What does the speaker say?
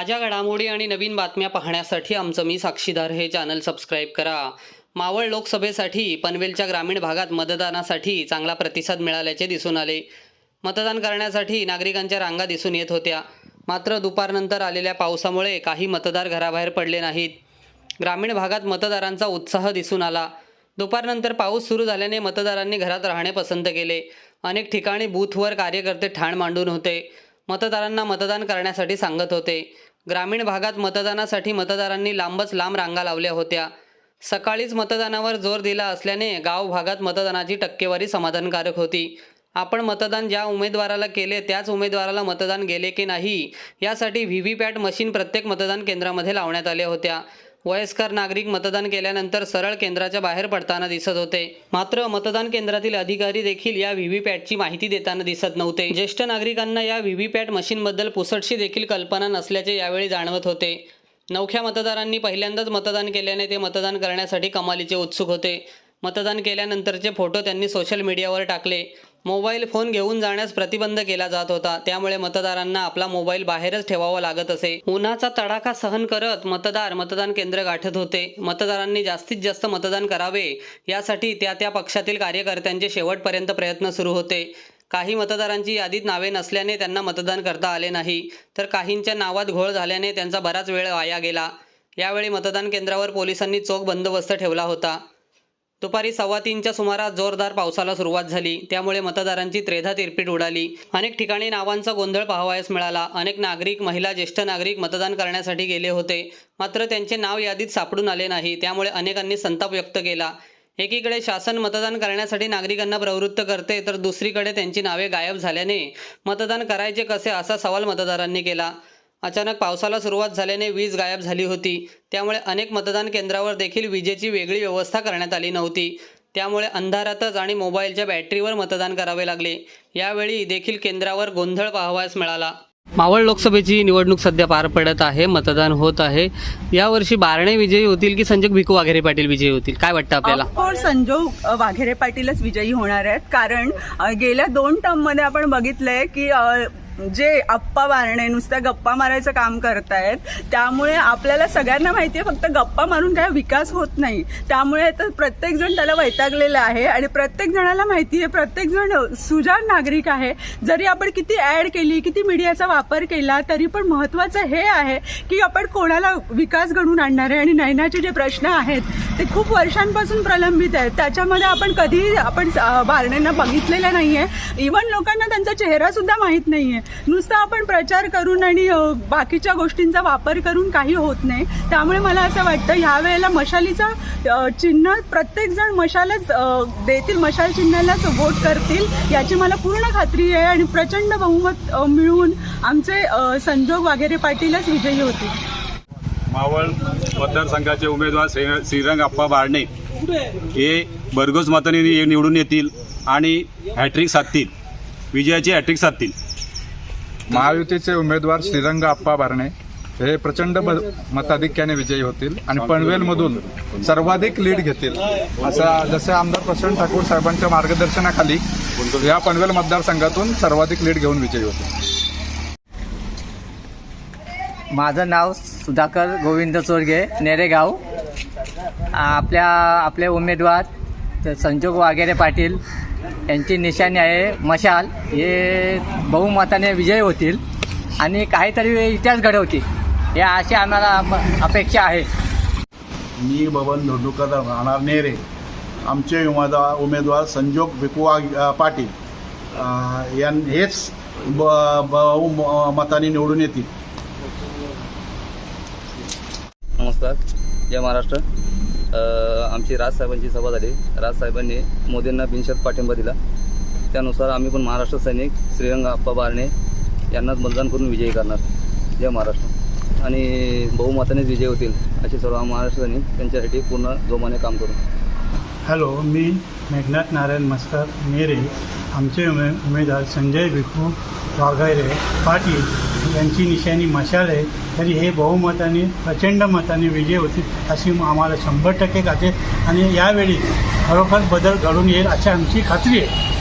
ताज्या घडामोडी आणि नवीन बातम्या पाहण्यासाठी आमचं मी साक्षीदार हे चॅनल सबस्क्राईब करा. मावळ लोकसभेसाठी पनवेलच्या ग्रामीण भागात मतदानासाठी चांगला प्रतिसाद मिळाल्याचे दिसून आले. मतदान करण्यासाठी नागरिकांच्या रांगा दिसून येत होत्या. मात्र दुपारनंतर आलेल्या पावसामुळे काही मतदार घराबाहेर पडले नाहीत. ग्रामीण भागात मतदारांचा उत्साह दिसून आला. दुपारनंतर पाऊस सुरू झाल्याने मतदारांनी घरात राहणे पसंत केले. अनेक ठिकाणी बूथवर कार्यकर्ते ठाण मांडून होते. मतदारांना मतदान करण्यासाठी सांगत होते. ग्रामीण भागात मतदानासाठी मतदारांनी लांबच लांब रांगा लावल्या होत्या. सकाळीच मतदानावर जोर दिला असल्याने गाव भागात मतदानाची टक्केवारी समाधानकारक होती. आपण मतदान ज्या उमेदवाराला केले त्याच उमेदवाराला मतदान गेले की नाही यासाठी व्ही व्ही पॅट मशीन प्रत्येक मतदान केंद्रामध्ये लावण्यात आल्या होत्या. वयस्कर नागरिक मतदान केल्यानंतर सरळ केंद्राच्या बाहेर पडताना दिसत होते. मात्र मतदान केंद्रातील अधिकारी देखील या व्ही माहिती देताना दिसत नव्हते. ज्येष्ठ नागरिकांना या व्ही व्ही मशीनबद्दल पुसटशी देखील कल्पना नसल्याचे यावेळी जाणवत होते. नवख्या मतदारांनी पहिल्यांदाच मतदान केल्याने ते मतदान करण्यासाठी कमालीचे उत्सुक होते. मतदान केल्यानंतरचे फोटो त्यांनी सोशल मीडियावर टाकले. मोबाईल फोन घेऊन जाण्यास प्रतिबंध केला जात होता. त्यामुळे मतदारांना आपला मोबाईल बाहेरच ठेवावा लागत असे. उन्हाचा तडाखा सहन करत मतदार मतदान केंद्र गाठत होते. मतदारांनी जास्तीत जास्त मतदान करावे यासाठी त्या त्या पक्षातील कार्यकर्त्यांचे शेवटपर्यंत प्रयत्न सुरू होते. काही मतदारांची यादीत नावे नसल्याने त्यांना मतदान करता आले नाही. तर काहींच्या नावात घोळ झाल्याने त्यांचा बराच वेळ वाया गेला. यावेळी मतदान केंद्रावर पोलिसांनी चोख बंदोबस्त ठेवला होता. दुपारी सव्वा तीनच्या सुमारास जोरदार पावसाला सुरुवात झाली. त्यामुळे मतदारांची त्रेधा तिरपीट उडाली. अनेक ठिकाणी नावांचा गोंधळ पाहावयास मिळाला. अनेक नागरिक महिला ज्येष्ठ नागरिक मतदान करण्यासाठी गेले होते. मात्र त्यांचे नाव यादीत सापडून आले नाही. त्यामुळे अनेकांनी संताप व्यक्त केला. एकीकडे शासन मतदान करण्यासाठी नागरिकांना प्रवृत्त करते तर दुसरीकडे त्यांची नावे गायब झाल्याने मतदान करायचे कसे असा सवाल मतदारांनी केला. अचानक पावसाला सुरुवात झाल्याने वीज गायब झाली होती. त्यामुळे अनेक मतदान केंद्रावर देखील विजेची वेगळी व्यवस्था करण्यात आली नव्हती. त्यामुळे अंधारातच आणि मोबाईलच्या बॅटरीवर मतदान करावे लागले. यावेळी देखील केंद्रावर गोंधळ पाहावयास मिळाला. मावळ लोकसभेची निवडणूक सध्या पार पडत आहे. मतदान होत आहे. यावर्षी बारणे विजयी होतील की संजय भिकू वाघेरे पाटील विजयी होतील? काय वाटतं आपल्याला? संजोग वाघेरे पाटीलच विजयी होणार आहेत. कारण गेल्या दोन टर्ममध्ये आपण बघितलंय की जे अप्पा बारणे नुसत्या गप्पा मारायचं काम करतायत त्यामुळे आपल्याला सगळ्यांना माहिती आहे फक्त गप्पा मारून काय विकास होत नाही. त्यामुळे तर प्रत्येक जण त्याला वैतागलेला आहे आणि प्रत्येक जणाला आहे प्रत्येक जण सुजाण नागरिक आहे. जरी आपण किती ऍड केली किती मीडियाचा वापर केला तरी पण महत्वाचं हे आहे की आपण कोणाला विकास घडवून आणणार आहे आणि नयनाचे जे प्रश्न आहेत ते खूप वर्षांपासून प्रलंबित आहेत. त्याच्यामध्ये आपण कधी आपण बारणेंना बघितलेलं नाही आहे इव्हन लोकांना त्यांचा चेहरा सुद्धा माहीत आहे नुसतं आपण प्रचार करून आणि बाकीच्या गोष्टींचा वापर करून काही होत नाही. त्यामुळे मला असं वाटतं ह्या वेळेला मशालीचं चिन्ह प्रत्येक जण मशालच देतील मशाल चिन्हालाच वोट करतील याची मला पूर्ण खात्री आहे आणि प्रचंड बहुमत मिळवून आमचे संजोग वाघेरे पाटीलच विजयी होतील. मावळ मतदारसंघाचे उमेदवार श्री- श्रीरंग अप्पा बारणे हे भरघोस मताने निवडून येतील आणि हॅट्रिक साधतील. विजयाची हॅट्रिक साधतील. महायुतीचे उमेदवार श्रीरंग आप्पा बारणे हे प्रचंड मताधिक्याने विजयी होतील आणि पनवेलमधून सर्वाधिक लीड घेतील. असा जसे आमदार प्रशांत ठाकूर साहेबांच्या मार्गदर्शनाखाली या पनवेल मतदारसंघातून सर्वाधिक लीड घेऊन विजयी होतील. माझं नाव सुधाकर गोविंद चोरगे नेरेगाव. आपल्या आपले उमेदवार ते संजोग वाघेरे पाटील यांची निशाणी आहे मशाल. हे बहुमताने विजयी होतील आणि काहीतरी इतिहास घडवतील. हे अशी आम्हाला अप- अपेक्षा आहे. मी बबन धोंडुकर राहणार नेरे आमचे उमेदवार उमेदवार संजोग भिकुवा पाटील. यां हेच ब बहु मताने निवडून येतील. नमस्कार. जय महाराष्ट्र. आमची राजसाहेबांची सभा झाली. राजसाहेबांनी मोदींना बिनशत पाठिंबा दिला. त्यानुसार आम्ही पण महाराष्ट्र सैनिक श्रीरंग आप्पा बारणे यांनाच मतदान करून विजयी करणार. जय महाराष्ट्र. आणि बहुमतानेच विजय होतील असे सर्व महाराष्ट्र सैनिक त्यांच्यासाठी पूर्ण जोमाने काम करू. हॅलो मी मेघनाथ नारायण मस्कर मेरे. आमचे उमे उमेदवार संजय भिखू वाघायरे पाटील. यांची निशाणी मशाल आहे. तरी हे बहुमताने प्रचंड मताने विजय होतील अशी आम्हाला शंभर टक्के खाते आणि यावेळी खरोखर बदल घडून येईल अशी आमची खात्री आहे.